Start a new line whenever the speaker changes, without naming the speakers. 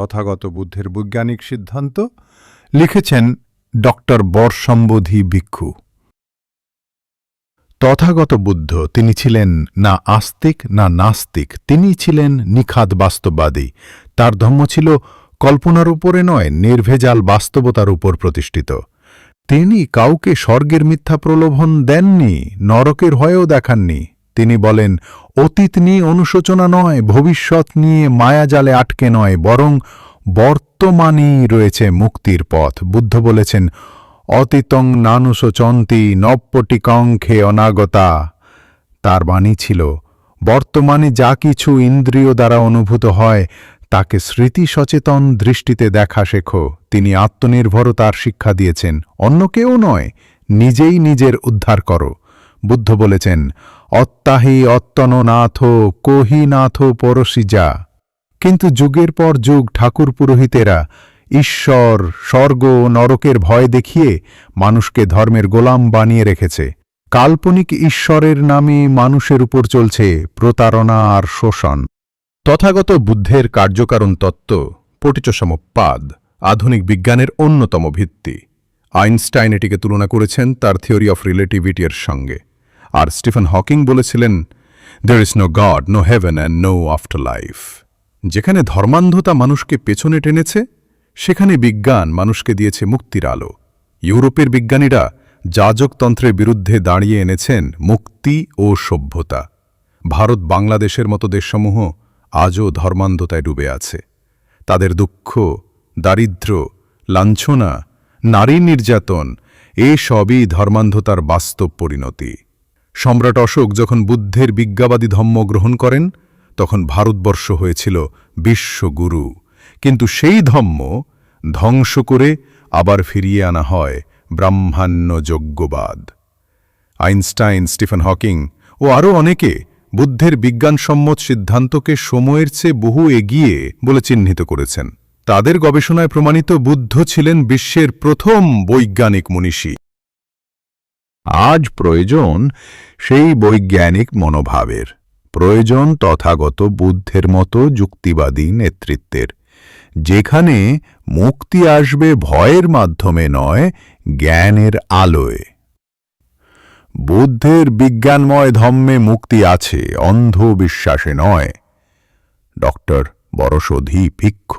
তথাগত বুদ্ধের বৈজ্ঞানিক সিদ্ধান্ত, লিখেছেন ডক্টর বর্ষম্বোধি ভিক্ষু। তথাগত বুদ্ধ, তিনি ছিলেন না আস্তিক, না নাস্তিক, তিনি ছিলেন নিখাদ বাস্তববাদী। তার ধর্ম ছিল কল্পনার উপরে নয়, নির্ভেজাল বাস্তবতার উপর প্রতিষ্ঠিত। তিনি কাউকে স্বর্গের মিথ্যা প্রলোভন দেননি, নরকের হয়েও দেখাননি। তিনি বলেন, অতীত নিয়ে অনুশোচনা নয়, ভবিষ্যৎ নিয়ে মায়াজালে আটকে নয়, বরং বর্তমানেই রয়েছে মুক্তির পথ। বুদ্ধ বলেছেন, অতীতং নানুশোচন্তি নব্যটিকঙ্খে অনাগতা। তার বাণী ছিল, বর্তমানে যা কিছু ইন্দ্রিয় দ্বারা অনুভূত হয়, তাকে স্মৃতি সচেতন দৃষ্টিতে দেখা শেখো। তিনি আত্মনির্ভরতার শিক্ষা দিয়েছেন, অন্য কেউ নয়, নিজেই নিজের উদ্ধার করো। বুদ্ধ বলেছেন অত্যাহি অত্তননাথ কহিনাথ পরশিজা কিন্তু যুগের পর যুগ ঠাকুর পুরোহিতেরা ঈশ্বর, স্বর্গ নরকের ভয় দেখিয়ে মানুষকে ধর্মের গোলাম বানিয়ে রেখেছে। কাল্পনিক ঈশ্বরের নামে মানুষের উপর চলছে প্রতারণা আর শোষণ। তথাগত বুদ্ধের কার্যকারণ তত্ত্ব পটিচসমপাদ আধুনিক বিজ্ঞানের অন্যতম ভিত্তি। আইনস্টাইন এটিকে তুলনা করেছেন তার থিওরি অফ রিলেটিভিটির সঙ্গে। আর স্টিফেন হকিং বলেছিলেন there is no god no heaven and no afterlife যেখানে ধর্মান্ধতা মানুষকে পেছনে টেনেছে, সেখানে বিজ্ঞান মানুষকে দিয়েছে মুক্তির আলো। ইউরোপের বিজ্ঞানীরা যাজকতন্ত্রের বিরুদ্ধে দাঁড়িয়ে এনেছেন মুক্তি ও সভ্যতা। ভারত বাংলাদেশের মতো দেশসমূহ আজও ধর্মান্ধতায় ডুবে আছে। তাদের দুঃখ, দারিদ্র্য, লাঞ্ছনা, নারী নির্যাতন এসবই ধর্মান্ধতার বাস্তব পরিণতি। সম্রাট অশোক যখন বুদ্ধের বিজ্ঞাবাদী ধম্ম গ্রহণ করেন, তখন ভারতবর্ষ হয়েছিল বিশ্বগুরু। কিন্তু সেই ধম্ম ধ্বংস করে আবার ফিরিয়ে আনা হয় ব্রাহ্মাণ্য যজ্ঞবাদ। আইনস্টাইন, স্টিফেন হকিং ও আরও অনেকে বুদ্ধের বিজ্ঞানসম্মত সিদ্ধান্তকে সময়ের চেয়ে বহু এগিয়ে বলে চিহ্নিত করেছেন। তাদের গবেষণায় প্রমাণিত বুদ্ধ ছিলেন বিশ্বের প্রথম বৈজ্ঞানিক মনীষী। আজ প্রয়োজন সেই বৈজ্ঞানিক মনোভাবের, প্রয়োজন তথাগত বুদ্ধের মতো যুক্তিবাদী নেতৃত্বের, যেখানে মুক্তি আসবে ভয়ের মাধ্যমে নয়, জ্ঞানের আলোয়। বুদ্ধের বিজ্ঞানময় ধম্মে মুক্তি আছে অন্ধ বিশ্বাসে নয়। ডক্টর বরসধি ভিক্ষ